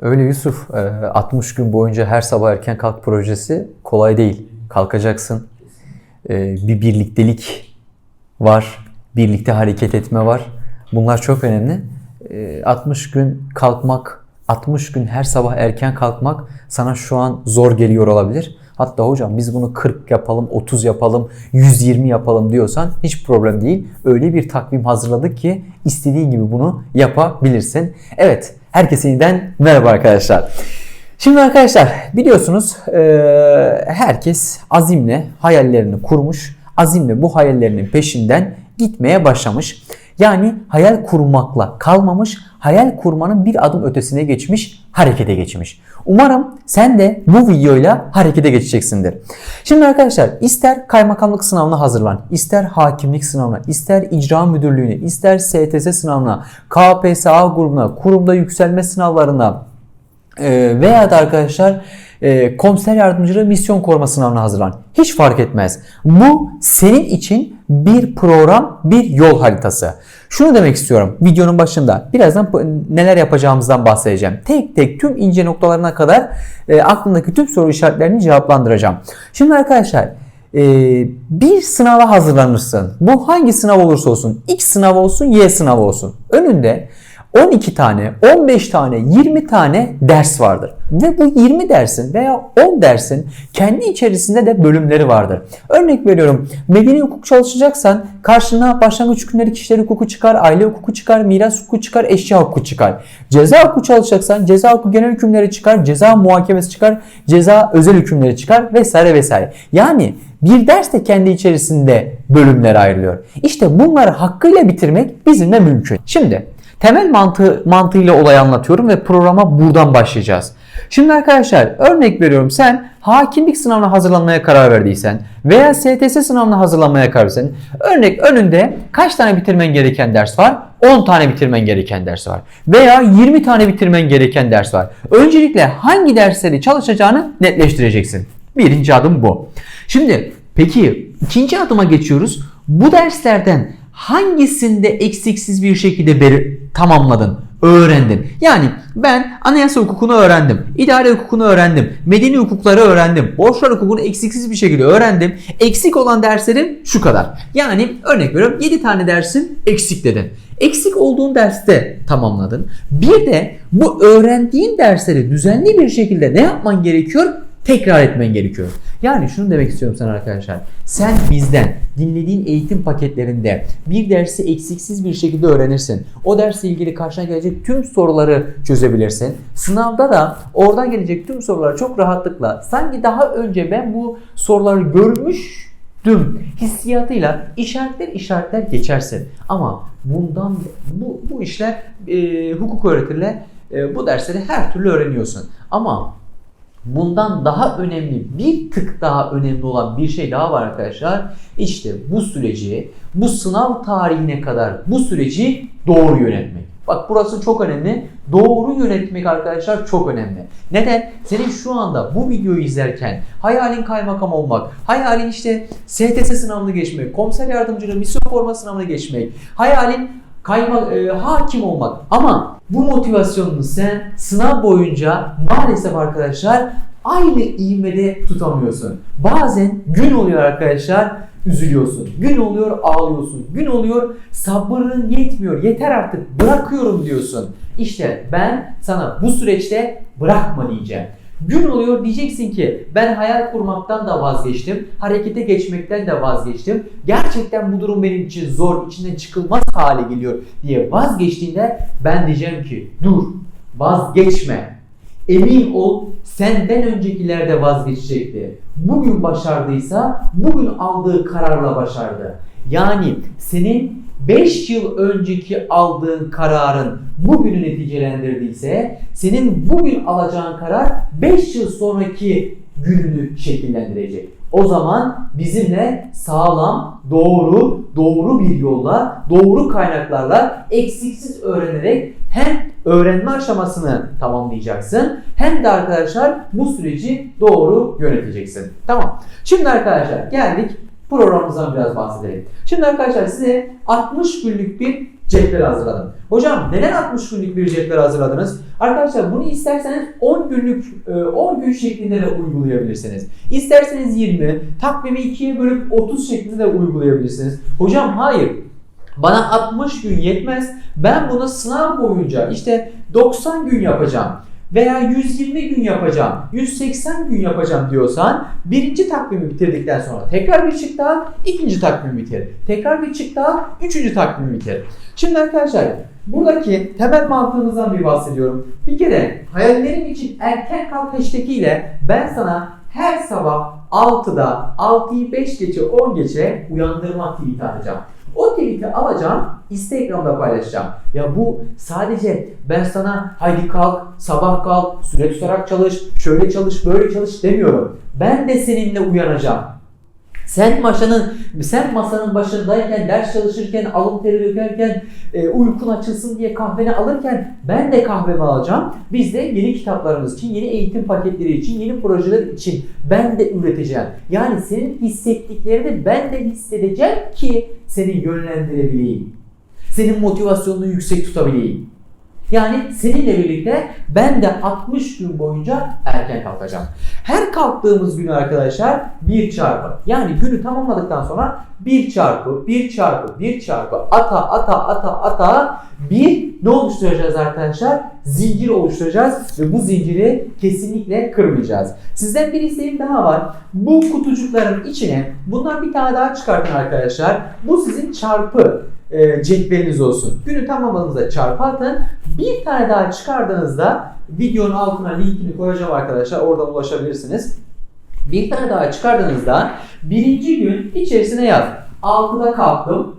Öyle Yusuf. e, 60 gün boyunca her sabah erken kalk projesi kolay değil. Kalkacaksın. E, Bir birliktelik var. Birlikte hareket etme var. Bunlar çok önemli. E, 60 gün kalkmak, 60 gün her sabah erken kalkmak sana şu an zor geliyor olabilir. Hatta hocam biz bunu 40 yapalım, 30 yapalım, 120 yapalım diyorsan hiç problem değil. Öyle bir takvim hazırladık ki istediğin gibi bunu yapabilirsin. Evet, herkese yeniden merhaba arkadaşlar. Şimdi arkadaşlar biliyorsunuz eee, herkes azimle hayallerini kurmuş. Azimle bu hayallerinin peşinden gitmeye başlamış. Yani hayal kurmakla kalmamış, hayal kurmanın bir adım ötesine geçmiş, harekete geçmiş. Umarım sen de bu videoyla harekete geçeceksindir. Şimdi arkadaşlar ister kaymakamlık sınavına hazırlan, ister hakimlik sınavına, ister icra müdürlüğüne, ister STS sınavına, KPSA grubuna, kurumda yükselme sınavlarına, ee, veya da arkadaşlar e, komiser yardımcılığı misyon koruma sınavına hazırlan. Hiç fark etmez. Bu senin için bir program, bir yol haritası. Şunu demek istiyorum videonun başında. Birazdan neler yapacağımızdan bahsedeceğim. Tek tek tüm ince noktalarına kadar e, aklındaki tüm soru işaretlerini cevaplandıracağım. Şimdi arkadaşlar e, bir sınava hazırlanırsın. Bu hangi sınav olursa olsun. X sınav olsun, Y sınav olsun. Önünde 12 tane, 15 tane, 20 tane ders vardır. Ve bu 20 dersin veya 10 dersin kendi içerisinde de bölümleri vardır. Örnek veriyorum medeni hukuk çalışacaksan karşına başlangıç hükümleri kişiler hukuku çıkar, aile hukuku çıkar, miras hukuku çıkar, eşya hukuku çıkar. Ceza hukuku çalışacaksan ceza hukuku genel hükümleri çıkar, ceza muhakemesi çıkar, ceza özel hükümleri çıkar vesaire vesaire. Yani bir ders de kendi içerisinde bölümlere ayrılıyor. İşte bunları hakkıyla bitirmek bizimle mümkün. Şimdi temel mantığı mantığıyla olayı anlatıyorum ve programa buradan başlayacağız. Şimdi arkadaşlar örnek veriyorum sen hakimlik sınavına hazırlanmaya karar verdiysen veya STS sınavına hazırlanmaya karar verdiysen örnek önünde kaç tane bitirmen gereken ders var? 10 tane bitirmen gereken ders var. Veya 20 tane bitirmen gereken ders var. Öncelikle hangi dersleri çalışacağını netleştireceksin. Birinci adım bu. Şimdi peki ikinci adıma geçiyoruz. Bu derslerden hangisinde eksiksiz bir şekilde tamamladın, öğrendin? Yani ben anayasa hukukunu öğrendim, idare hukukunu öğrendim, medeni hukukları öğrendim, borçlar hukukunu eksiksiz bir şekilde öğrendim. Eksik olan derslerim şu kadar. Yani örnek veriyorum 7 tane dersin eksik dedin. Eksik olduğun derste tamamladın. Bir de bu öğrendiğin dersleri düzenli bir şekilde ne yapman gerekiyor? Tekrar etmen gerekiyor. Yani şunu demek istiyorum sana arkadaşlar. Sen bizden dinlediğin eğitim paketlerinde bir dersi eksiksiz bir şekilde öğrenirsin. O dersle ilgili karşına gelecek tüm soruları çözebilirsin. Sınavda da oradan gelecek tüm soruları çok rahatlıkla sanki daha önce ben bu soruları görmüştüm hissiyatıyla işaretler işaretler geçersin. Ama bundan bu, bu işler e, hukuk öğretirle e, bu dersleri her türlü öğreniyorsun. Ama bundan daha önemli, bir tık daha önemli olan bir şey daha var arkadaşlar. İşte bu süreci, bu sınav tarihine kadar bu süreci doğru yönetmek. Bak burası çok önemli. Doğru yönetmek arkadaşlar çok önemli. Neden? Senin şu anda bu videoyu izlerken hayalin kaymakam olmak, hayalin işte STS sınavını geçmek, komiser yardımcılığı misyon forma sınavını geçmek, hayalin kayma, e, hakim olmak. Ama bu motivasyonunu sen sınav boyunca maalesef arkadaşlar aynı ivmede tutamıyorsun. Bazen gün oluyor arkadaşlar üzülüyorsun. Gün oluyor ağlıyorsun. Gün oluyor sabrın yetmiyor. Yeter artık bırakıyorum diyorsun. İşte ben sana bu süreçte bırakma diyeceğim. Gün oluyor diyeceksin ki ben hayal kurmaktan da vazgeçtim. Harekete geçmekten de vazgeçtim. Gerçekten bu durum benim için zor, içinden çıkılmaz hale geliyor diye vazgeçtiğinde ben diyeceğim ki dur vazgeçme. Emin ol senden öncekiler de vazgeçecekti. Bugün başardıysa bugün aldığı kararla başardı. Yani senin 5 yıl önceki aldığın kararın bugünü neticelendirdiyse senin bugün alacağın karar 5 yıl sonraki gününü şekillendirecek. O zaman bizimle sağlam, doğru, doğru bir yolla, doğru kaynaklarla eksiksiz öğrenerek hem öğrenme aşamasını tamamlayacaksın hem de arkadaşlar bu süreci doğru yöneteceksin. Tamam. Şimdi arkadaşlar geldik programımızdan biraz bahsedelim. Şimdi arkadaşlar size 60 günlük bir cetvel hazırladım. Hocam neden 60 günlük bir cetvel hazırladınız? Arkadaşlar bunu isterseniz 10 günlük e, 10 gün şeklinde de uygulayabilirsiniz. İsterseniz 20, takvimi 2'ye bölüp 30 şeklinde de uygulayabilirsiniz. Hocam hayır. Bana 60 gün yetmez. Ben bunu sınav boyunca işte 90 gün yapacağım veya 120 gün yapacağım, 180 gün yapacağım diyorsan birinci takvimi bitirdikten sonra tekrar bir çık daha, ikinci takvimi bitir. Tekrar bir çık daha, üçüncü takvimi bitir. Şimdi arkadaşlar buradaki temel mantığımızdan bir bahsediyorum. Bir kere hayallerim için erken kalk hashtag ile ben sana her sabah 6'da 6'yı 5 geçe 10 geçe uyandırma tweet'i atacağım. O tweet'i alacağım, Instagram'da paylaşacağım. Ya bu sadece ben sana haydi kalk, sabah kalk, süre tutarak çalış, şöyle çalış, böyle çalış demiyorum. Ben de seninle uyanacağım. Sen masanın sen masanın başındayken, ders çalışırken, alın teri dökerken, e, uykun açılsın diye kahveni alırken ben de kahvemi alacağım. Biz de yeni kitaplarımız için, yeni eğitim paketleri için, yeni projeler için ben de üreteceğim. Yani senin hissettiklerini ben de hissedeceğim ki seni yönlendirebileyim. Senin motivasyonunu yüksek tutabileyim. Yani seninle birlikte ben de 60 gün boyunca erken kalkacağım. Her kalktığımız günü arkadaşlar 1 çarpı. Yani günü tamamladıktan sonra 1 çarpı 1 çarpı 1 çarpı ata ata ata ata bir ne oluşturacağız arkadaşlar? Zincir oluşturacağız ve bu zinciri kesinlikle kırmayacağız. Sizden bir isteğim daha var. Bu kutucukların içine bundan bir tane daha çıkartın arkadaşlar. Bu sizin çarpı e, cetveliniz olsun. Günü tamamladığınızda çarpı atın. Bir tane daha çıkardığınızda videonun altına linkini koyacağım arkadaşlar. Oradan ulaşabilirsiniz. Bir tane daha çıkardığınızda birinci gün içerisine yaz. 6'da kalktım.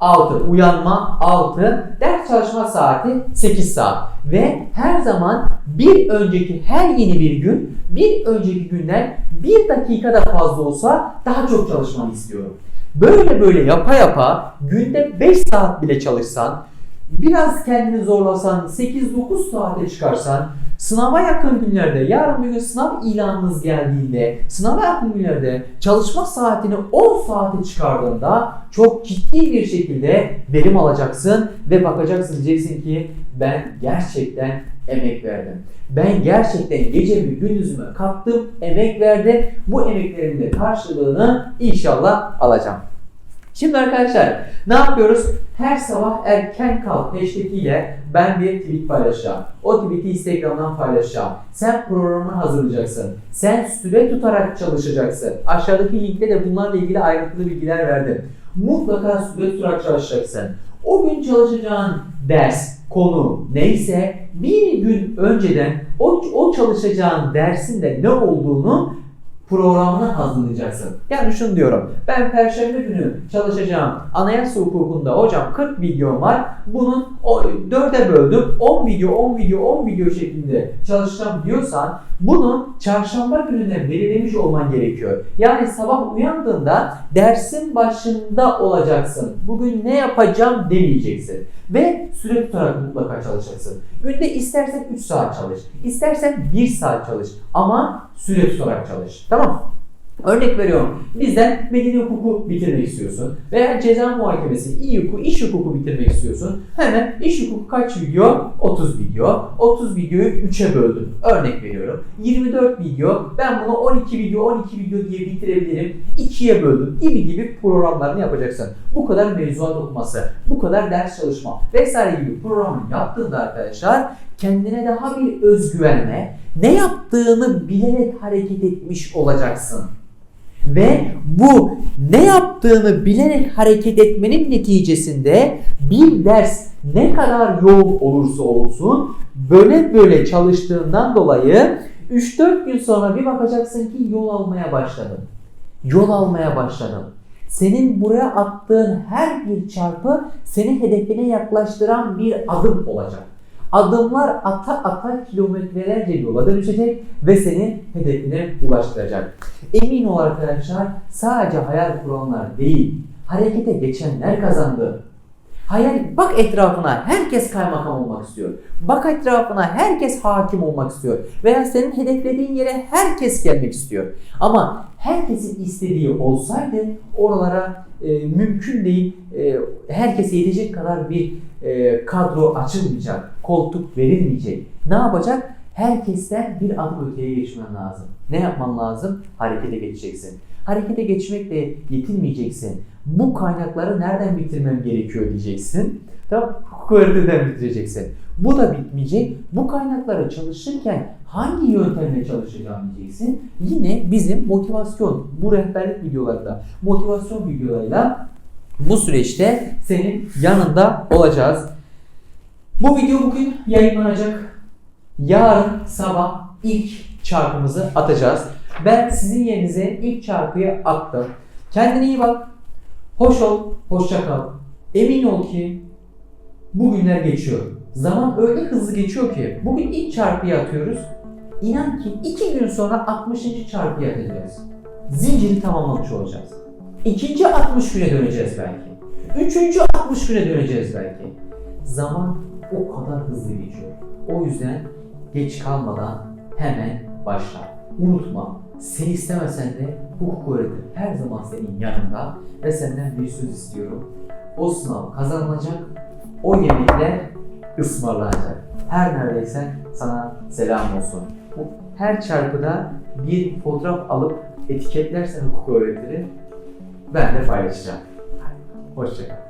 6 uyanma 6 ders çalışma saati 8 saat ve her zaman bir önceki her yeni bir gün bir önceki günden bir dakikada fazla olsa daha çok çalışmanı istiyorum. Böyle böyle yapa yapa günde 5 saat bile çalışsan, biraz kendini zorlasan, 8-9 saate çıkarsan, sınava yakın günlerde, yarın bir gün sınav ilanınız geldiğinde, sınava yakın günlerde çalışma saatini 10 saate çıkardığında çok ciddi bir şekilde verim alacaksın ve bakacaksın diyeceksin ki ben gerçekten emek verdim. Ben gerçekten gecemi gündüzüme kattım, emek verdim. Bu emeklerimin de karşılığını inşallah alacağım. Şimdi arkadaşlar ne yapıyoruz? Her sabah erken kalk hashtag ile ben bir tweet paylaşacağım. O tweet'i Instagram'dan paylaşacağım. Sen programını hazırlayacaksın. Sen süre tutarak çalışacaksın. Aşağıdaki linkte de bunlarla ilgili ayrıntılı bilgiler verdim. Mutlaka süre tutarak çalışacaksın. O gün çalışacağın ders, konu neyse bir gün önceden o, o çalışacağın dersin de ne olduğunu programını hazırlayacaksın. Yani şunu diyorum. Ben perşembe günü çalışacağım. Anayasa hukukunda hocam 40 videom var. Bunun 4'e böldüm. 10 video, 10 video, 10 video şeklinde çalışacağım diyorsan bunu çarşamba gününe belirlemiş olman gerekiyor. Yani sabah uyandığında dersin başında olacaksın. Bugün ne yapacağım demeyeceksin. Ve süre tutarak mutlaka çalışacaksın. Günde istersen 3 saat çalış. istersen 1 saat çalış. Ama süre tutarak çalış. Tamam Örnek veriyorum. Bizden medeni hukuku bitirmek istiyorsun. Veya ceza muhakemesi, iyi hukuku, iş hukuku bitirmek istiyorsun. Hemen iş hukuku kaç video? 30 video. 30 videoyu 3'e böldüm. Örnek veriyorum. 24 video. Ben bunu 12 video, 12 video diye bitirebilirim. 2'ye böldüm gibi gibi programlarını yapacaksın. Bu kadar mevzuat okuması, bu kadar ders çalışma vesaire gibi programı yaptığında arkadaşlar kendine daha bir özgüvenle ne yaptığını bilerek hareket etmiş olacaksın. Ve bu ne yaptığını bilerek hareket etmenin neticesinde bir ders ne kadar yoğun olursa olsun böyle böyle çalıştığından dolayı 3-4 gün sonra bir bakacaksın ki yol almaya başladın. Yol almaya başladın. Senin buraya attığın her bir çarpı seni hedefine yaklaştıran bir adım olacak. Adımlar ata ata kilometrelerce yola dönüşecek ve seni hedefine ulaştıracak. Emin ol arkadaşlar sadece hayal kuranlar değil, harekete geçenler kazandı. Hayal, bak etrafına herkes kaymakam olmak istiyor. Bak etrafına herkes hakim olmak istiyor. Veya senin hedeflediğin yere herkes gelmek istiyor. Ama herkesin istediği olsaydı oralara e, mümkün değil e, herkese yetecek kadar bir e, kadro açılmayacak, koltuk verilmeyecek. Ne yapacak? Herkesten bir adım öteye geçmen lazım. Ne yapman lazım? Harekete geçeceksin. Harekete geçmekle yetinmeyeceksin. Bu kaynakları nereden bitirmem gerekiyor diyeceksin. Tamam, kualiteden bitireceksin. Bu da bitmeyecek. Bu kaynakları çalışırken hangi yöntemle çalışacağım diyeceksin. Yine bizim motivasyon, bu rehberlik videolarında, motivasyon videolarıyla bu süreçte senin yanında olacağız. Bu video bugün yayınlanacak. Yarın sabah ilk çarpımızı atacağız. Ben sizin yerinize ilk çarpıyı attım. Kendine iyi bak. Hoş ol, hoşça kal. Emin ol ki bu günler geçiyor. Zaman öyle hızlı geçiyor ki bugün ilk çarpıyı atıyoruz. İnan ki iki gün sonra 60. çarpıyı atacağız. Zinciri tamamlamış olacağız. İkinci 60 güne döneceğiz belki. Üçüncü 60 güne döneceğiz belki. Zaman o kadar hızlı geçiyor. O yüzden geç kalmadan hemen başla. Unutma, sen istemesen de hukuk öğretim her zaman senin yanında ve senden bir söz istiyorum. O sınav kazanılacak, o yemekler ısmarlanacak. Her neredeyse sana selam olsun. Her çarpıda bir fotoğraf alıp etiketlersen hukuk öğretirim. Ben de paylaşacağım. Hoşçakal.